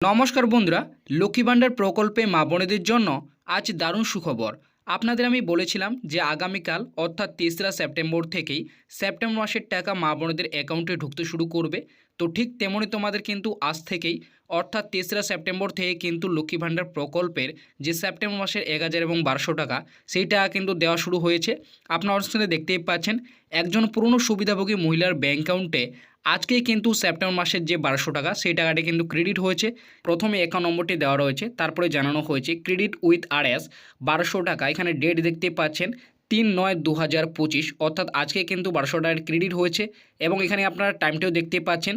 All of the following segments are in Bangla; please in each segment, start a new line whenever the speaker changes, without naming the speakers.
নমস্কার বন্ধুরা, লক্ষ্মী ভাণ্ডার প্রকল্পে মা বোনেদের জন্য আজ দারুণ সুখবর। আপনাদের আমি বলেছিলাম যে আগামীকাল, অর্থাৎ তেসরা সেপ্টেম্বর থেকেই সেপ্টেম্বর মাসের টাকা মা বোনেদের অ্যাকাউন্টে ঢুকতে শুরু করবে। তো ঠিক তেমনই তোমাদের কিন্তু আজ থেকেই, অর্থাৎ তেসরা সেপ্টেম্বর থেকে কিন্তু লক্ষ্মী ভাণ্ডার প্রকল্পের যে সেপ্টেম্বর মাসের এক হাজার এবং বারোশো টাকা, সেই টাকা কিন্তু দেওয়া শুরু হয়েছে। আপনার সাথে দেখতেই পাচ্ছেন, একজন পুরনো সুবিধাভোগী মহিলার ব্যাঙ্ক অ্যাকাউন্টে আজকেই কিন্তু সেপ্টেম্বর মাসের যে বারোশো টাকা, সেই টাকাটি কিন্তু ক্রেডিট হয়েছে। প্রথমে অ্যাকাউন্ট নম্বরটি দেওয়া রয়েছে, তারপরে জানানো হয়েছে ক্রেডিট উইথ আর এস বারোশো টাকা। এখানে ডেট দেখতে পাচ্ছেন তিন নয় দু হাজার পঁচিশ, অর্থাৎ আজকে কিন্তু বারোশো টাকার ক্রেডিট হয়েছে এবং এখানে আপনারা টাইমটাও দেখতে পাচ্ছেন।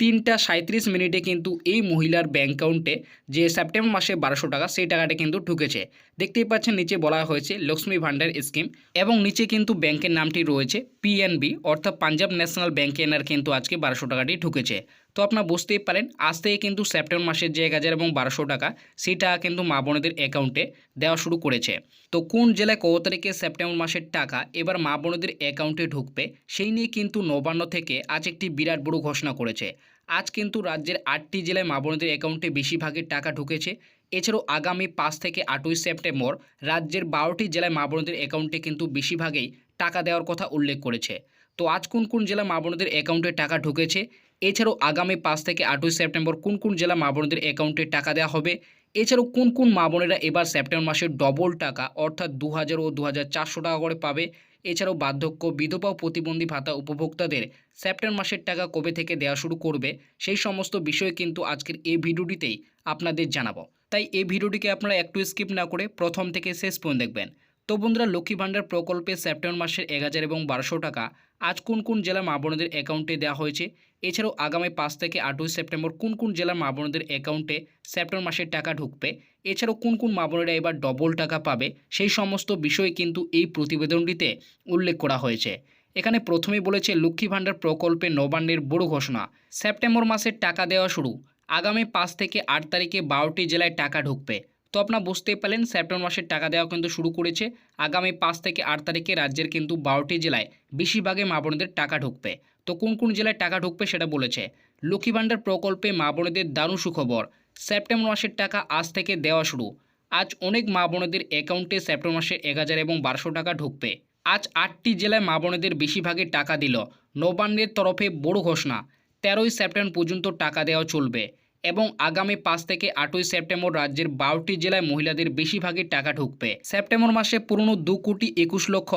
তিনটা সাঁত্রিশ মিনিটে কিন্তু এই মহিলার ব্যাঙ্ক অ্যাকাউন্টে যে সেপ্টেম্বর মাসে বারোশো টাকা, সেই টাকাটা কিন্তু ঢুকেছে। দেখতেই পাচ্ছেন, নিচে বলা হয়েছে লক্ষ্মী ভাণ্ডার স্কিম এবং নিচে কিন্তু ব্যাংকের নামটি রয়েছে পিএনবি অর্থাৎ পাঞ্জাব ন্যাশনাল ব্যাঙ্কে এনার কিন্তু আজকে বারোশো টাকাটি ঢুকেছে। তো আপনারা বুঝতেই পারেন, আজ থেকে কিন্তু সেপ্টেম্বর মাসের যে এক হাজার এবং বারোশো টাকা সেই টাকা কিন্তু মা বোনেদের অ্যাকাউন্টে দেওয়া শুরু করেছে। তো কোন জেলায় কত তারিখে সেপ্টেম্বর মাসের টাকা এবার মা বোনেদের অ্যাকাউন্টে ঢুকবে, সেই নিয়ে কিন্তু নবান্ন থেকে আজ একটি বিরাট বড় ঘোষণা করেছে। আজ কিন্তু রাজ্যের আটটি জেলায় মা বোনেদের অ্যাকাউন্টে বেশিরভাগের টাকা ঢুকেছে। এছাড়াও আগামী পাঁচ থেকে আটই সেপ্টেম্বর রাজ্যের বারোটি জেলায় মা বোনদের অ্যাকাউন্টে কিন্তু বেশিরভাগেই টাকা দেওয়ার কথা উল্লেখ করেছে। তো আজ কোন কোন জেলা মা বোনদের অ্যাকাউন্টে টাকা ঢুকেছে এছাড়াও আগামী পাঁচ থেকে আটই সেপ্টেম্বর কোন কোন জেলা মা বোনদের অ্যাকাউন্টে টাকা দেওয়া হবে? এছাড়াও কোন কোন মা বোনেরা এবার সেপ্টেম্বর মাসে ডবল টাকা, অর্থাৎ দু হাজার ও দু হাজার চারশো টাকা করে পাবে? এছাড়াও বার্ধক্য, বিধবা ও প্রতিবন্ধী ভাতা উপভোক্তাদের সেপ্টেম্বর মাসের টাকা কবে থেকে দেওয়া শুরু করবে? সেই সমস্ত বিষয় কিন্তু আজকের এই ভিডিওটিতেই আপনাদের জানাব। তাই এই ভিডিওটিকে আপনারা একটু স্কিপ না করে প্রথম থেকে শেষ পর্যন্ত দেখবেন। তো বন্ধুরা লক্ষ্মী ভাণ্ডার প্রকল্পে সেপ্টেম্বর মাসের এক হাজার এবং বারোশো টাকা। আজ কোন কোন জেলা মা বোনদের অ্যাকাউন্টে দেওয়া হয়েছে? এছাড়াও আগামী পাঁচ থেকে আটই সেপ্টেম্বর কোন কোন জেলার মা বোনদের অ্যাকাউন্টে সেপ্টেম্বর মাসের টাকা ঢুকবে? এছাড়াও কোন কোন মা বোনেরা এবার ডবল টাকা পাবে? সেই সমস্ত বিষয় কিন্তু এই প্রতিবেদনটিতে উল্লেখ করা হয়েছে। এখানে প্রথমে বলেছে লক্ষ্মী ভাণ্ডার প্রকল্পে নবান্নের বড় ঘোষণা। সেপ্টেম্বর মাসের টাকা দেওয়া শুরু। আগামী পাঁচ থেকে আট তারিখে বারোটি জেলায় টাকা ঢুকবে। তো আপনারা বুঝতেই পারলেন, সেপ্টেম্বর মাসের টাকা দেওয়া কিন্তু শুরু করেছে। আগামী পাঁচ থেকে আট তারিখে রাজ্যের কিন্তু বারোটি জেলায় বেশিরভাগে মা বোনেদের টাকা ঢুকবে। তো কোন কোন জেলায় টাকা ঢুকবে সেটা বলেছে। লক্ষ্মী ভাণ্ডার প্রকল্পে মা বোনেদের দারুণ সুখবর। সেপ্টেম্বর মাসের টাকা আজ থেকে দেওয়া শুরু। আজ অনেক মা বোনেদের অ্যাকাউন্টে সেপ্টেম্বর মাসে এক হাজার এবং বারোশো টাকা ঢুকবে। আজ আটটি জেলায় মা বোনেদের বেশিরভাগে টাকা দিল। নবান্নের তরফে বড় ঘোষণা। তেরোই সেপ্টেম্বর পর্যন্ত টাকা দেওয়া চলবে। এবং আগামী পাঁচ থেকে আটই সেপ্টেম্বর রাজ্যের বারোটি জেলায় মহিলাদের বেশিরভাগই টাকা ঢুকবে। সেপ্টেম্বর মাসে পুরনো দু কোটি একুশ লক্ষ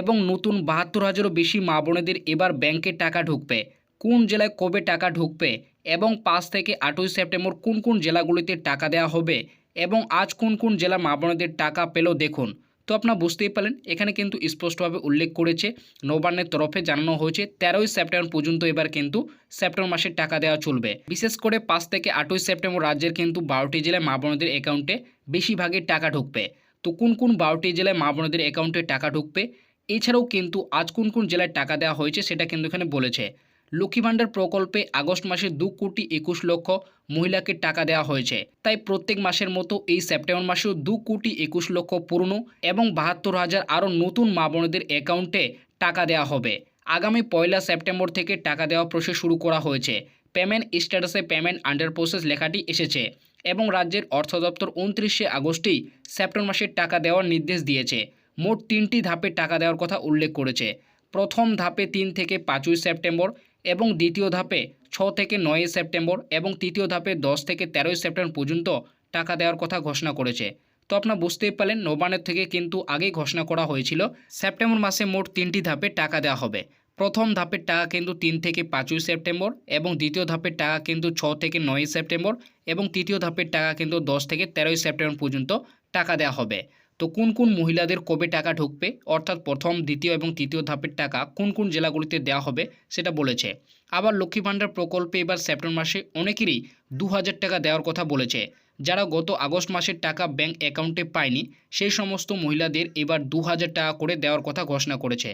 এবং নতুন বাহাত্তর হাজারও বেশি মা বোনেদের এবার ব্যাংকে টাকা ঢুকবে। কোন জেলায় কবে টাকা ঢুকবে এবং পাঁচ থেকে আটই সেপ্টেম্বর কোন কোন জেলাগুলিতে টাকা দেওয়া হবে এবং আজ কোন কোন জেলা মা বোনেদের টাকা পেল দেখুন। তো আপনারা বুঝতেই পারলেন, এখানে কিন্তু স্পষ্টভাবে উল্লেখ করেছে নবান্নের তরফে জানানো হয়েছে, তেরোই সেপ্টেম্বর পর্যন্ত এবার কিন্তু সেপ্টেম্বর মাসের টাকা দেওয়া চলবে। বিশেষ করে পাঁচ থেকে আটই সেপ্টেম্বর রাজ্যের কিন্তু বারোটি জেলায় মা বোনদের অ্যাকাউন্টে বেশিরভাগের টাকা ঢুকবে। তো কোন কোন বারোটি জেলায় মা বোনদের অ্যাকাউন্টে টাকা ঢুকবে, এছাড়াও কিন্তু আজ কোন কোন জেলায় টাকা দেওয়া হয়েছে সেটা কিন্তু এখানে বলেছে। লক্ষ্মী ভাণ্ডার প্রকল্পে আগস্ট মাসে দু কোটি একুশ লক্ষ মহিলাকে টাকা দেওয়া হয়েছে। তাই প্রত্যেক মাসের মতো এই সেপ্টেম্বর মাসেও দু কোটি একুশ লক্ষ পুরনো এবং বাহাত্তর হাজার আরও নতুন মা বোনদের অ্যাকাউন্টে টাকা দেওয়া হবে। আগামী পয়লা সেপ্টেম্বর থেকে টাকা দেওয়া প্রসেস শুরু করা হয়েছে। পেমেন্ট স্ট্যাটাসে পেমেন্ট আন্ডার প্রসেস লেখাটি এসেছে এবং রাজ্যের অর্থ দপ্তর উনত্রিশে আগস্টেই সেপ্টেম্বর মাসের টাকা দেওয়ার নির্দেশ দিয়েছে। মোট তিনটি ধাপে টাকা দেওয়ার কথা উল্লেখ করেছে। প্রথম ধাপে তিন থেকে পাঁচই সেপ্টেম্বর এবং দ্বিতীয় ধাপে ছ থেকে নয়ই সেপ্টেম্বর এবং তৃতীয় ধাপে দশ থেকে তেরোই সেপ্টেম্বর পর্যন্ত টাকা দেওয়ার কথা ঘোষণা করেছে। তো আপনারা বুঝতেই পারলেন, নবান্নের থেকে কিন্তু আগেই ঘোষণা করা হয়েছিল, সেপ্টেম্বর মাসে মোট তিনটি ধাপে টাকা দেওয়া হবে। প্রথম ধাপের টাকা কিন্তু তিন থেকে পাঁচই সেপ্টেম্বর এবং দ্বিতীয় ধাপের টাকা কিন্তু ছ থেকে নয়ই সেপ্টেম্বর এবং তৃতীয় ধাপের টাকা কিন্তু দশ থেকে তেরোই সেপ্টেম্বর পর্যন্ত টাকা দেওয়া হবে। তো কোন কোন মহিলাদের কবে টাকা ঢুকবে? অর্থাৎ প্রথম, দ্বিতীয় এবং তৃতীয় ধাপের টাকা কোন কোন জেলাগুলিতে দেওয়া হবে সেটা বলেছে। আবার লক্ষ্মী ভাণ্ডার প্রকল্পে এবার সেপ্টেম্বর মাসে অনেকেরই দু হাজার টাকা দেওয়ার কথা বলেছে। যারা গত আগস্ট মাসের টাকা ব্যাংক অ্যাকাউন্টে পায়নি, সেই সমস্ত মহিলাদের এবার দু হাজার টাকা করে দেওয়ার কথা ঘোষণা করেছে।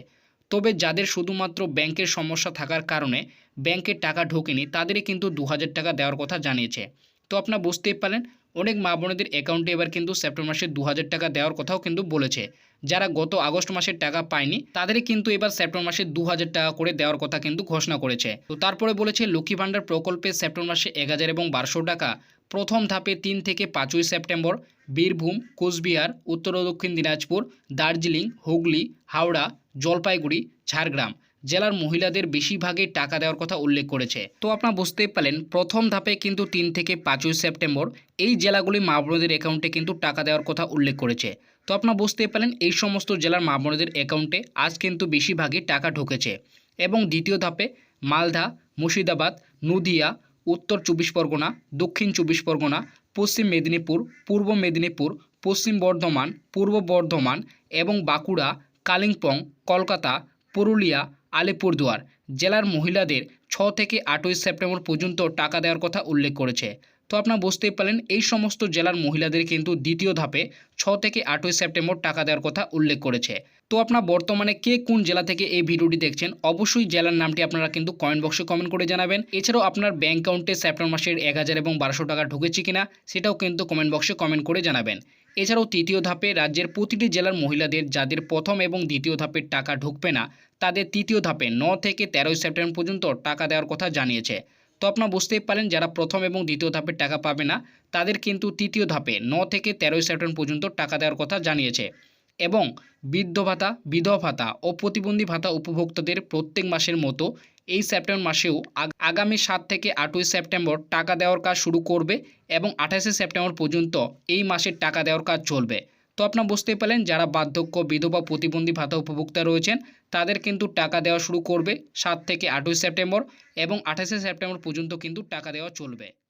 তবে যাদের শুধুমাত্র ব্যাংকের সমস্যা থাকার কারণে ব্যাংকের টাকা ঢোকেনি, তাদেরই কিন্তু দু হাজার টাকা দেওয়ার কথা জানিয়েছে। তো আপনারা বুঝতেই পারেন অনেক মা বোনেদের অ্যাকাউন্টে এবার কিন্তু সেপ্টেম্বর মাসে দু হাজার টাকা দেওয়ার কথাও কিন্তু বলেছে। যারা গত আগস্ট মাসের টাকা পায়নি, তাদেরই কিন্তু এবার সেপ্টেম্বর মাসে দু হাজার টাকা করে দেওয়ার কথা কিন্তু ঘোষণা করেছে। তো তারপরে বলেছে, লক্ষ্মী ভাণ্ডার প্রকল্পে সেপ্টেম্বর মাসে এক হাজার এবং বারোশো টাকা। প্রথম ধাপে তিন থেকে পাঁচই সেপ্টেম্বর বীরভূম, কোচবিহার, উত্তর ও দক্ষিণ দিনাজপুর, দার্জিলিং, হুগলি, হাওড়া, জলপাইগুড়ি, ঝাড়গ্রাম। জেলার মহিলাদের বেশিরভাগই টাকা দেওয়ার কথা উল্লেখ করেছে। তো আপনারা বুঝতেই পারলেন, প্রথম ধাপে কিন্তু তিন থেকে পাঁচই সেপ্টেম্বর এই জেলাগুলি মা বোনদের অ্যাকাউন্টে কিন্তু টাকা দেওয়ার কথা উল্লেখ করেছে। তো আপনারা বুঝতেই পারলেন, এই সমস্ত জেলার মা বোনদের অ্যাকাউন্টে আজ কিন্তু বেশিরভাগই টাকা ঢুকেছে। এবং দ্বিতীয় ধাপে মালদা, মুর্শিদাবাদ, নদিয়া, উত্তর চব্বিশ পরগনা, দক্ষিণ চব্বিশ পরগনা, পশ্চিম মেদিনীপুর, পূর্ব মেদিনীপুর, পশ্চিম বর্ধমান, পূর্ব বর্ধমান এবং বাঁকুড়া, কালিম্পং, কলকাতা, পুরুলিয়া আলিপুরদুয়ার জেলার মহিলাদের ছ থেকে আটই সেপ্টেম্বর পর্যন্ত টাকা দেওয়ার কথা উল্লেখ করেছে। তো আপনারা বুঝতেই পারলেন, এই সমস্ত জেলার মহিলাদের কিন্তু দ্বিতীয় ধাপে ছ থেকে আটই সেপ্টেম্বর টাকা দেওয়ার কথা উল্লেখ করেছে। তো আপনার বর্তমানে কে কোন জেলা থেকে এই ভিডিওটি দেখছেন, অবশ্যই জেলার নামটি আপনারা কিন্তু কমেন্ট বক্সে কমেন্ট করে জানাবেন। এছাড়াও আপনার ব্যাঙ্ক অ্যাকাউন্টে সেপ্টেম্বর মাসের এক হাজার এবং বারোশো টাকা ঢুকেছে কিনা, সেটাও কিন্তু কমেন্ট বক্সে কমেন্ট করে জানাবেন। এছাড়াও তৃতীয় ধাপে রাজ্যের প্রতিটি জেলার মহিলাদের যাদের প্রথম এবং দ্বিতীয় ধাপের টাকা ঢুকবে না, তাদের তৃতীয় ধাপে ন থেকে তেরোই সেপ্টেম্বর পর্যন্ত টাকা দেওয়ার কথা জানিয়েছে। তো আপনারা বুঝতেই পারেন যারা প্রথম এবং দ্বিতীয় ধাপের টাকা পাবে না, তাদের কিন্তু তৃতীয় ধাপে ন থেকে তেরোই সেপ্টেম্বর পর্যন্ত টাকা দেওয়ার কথা জানিয়েছে। এবং বৃদ্ধ ভাতা, বিধবা ভাতা ও প্রতিবন্ধী ভাতা উপভোক্তাদের প্রত্যেক মাসের মতো এই সেপ্টেম্বর মাসেও আগ- আগামী সাত থেকে আটই সেপ্টেম্বর টাকা দেওয়ার কাজ শুরু করবে এবং আঠাশে সেপ্টেম্বর পর্যন্ত এই মাসের টাকা দেওয়ার কাজ চলবে। তো আপনারা বুঝতেই পারলেন, যারা বার্ধক্য, বিধবা, প্রতিবন্ধী ভাতা উপভোক্তা রয়েছেন, তাদের কিন্তু টাকা দেওয়া শুরু করবে সাত থেকে আটই সেপ্টেম্বর এবং আঠাশে সেপ্টেম্বর পর্যন্ত কিন্তু টাকা দেওয়া চলবে।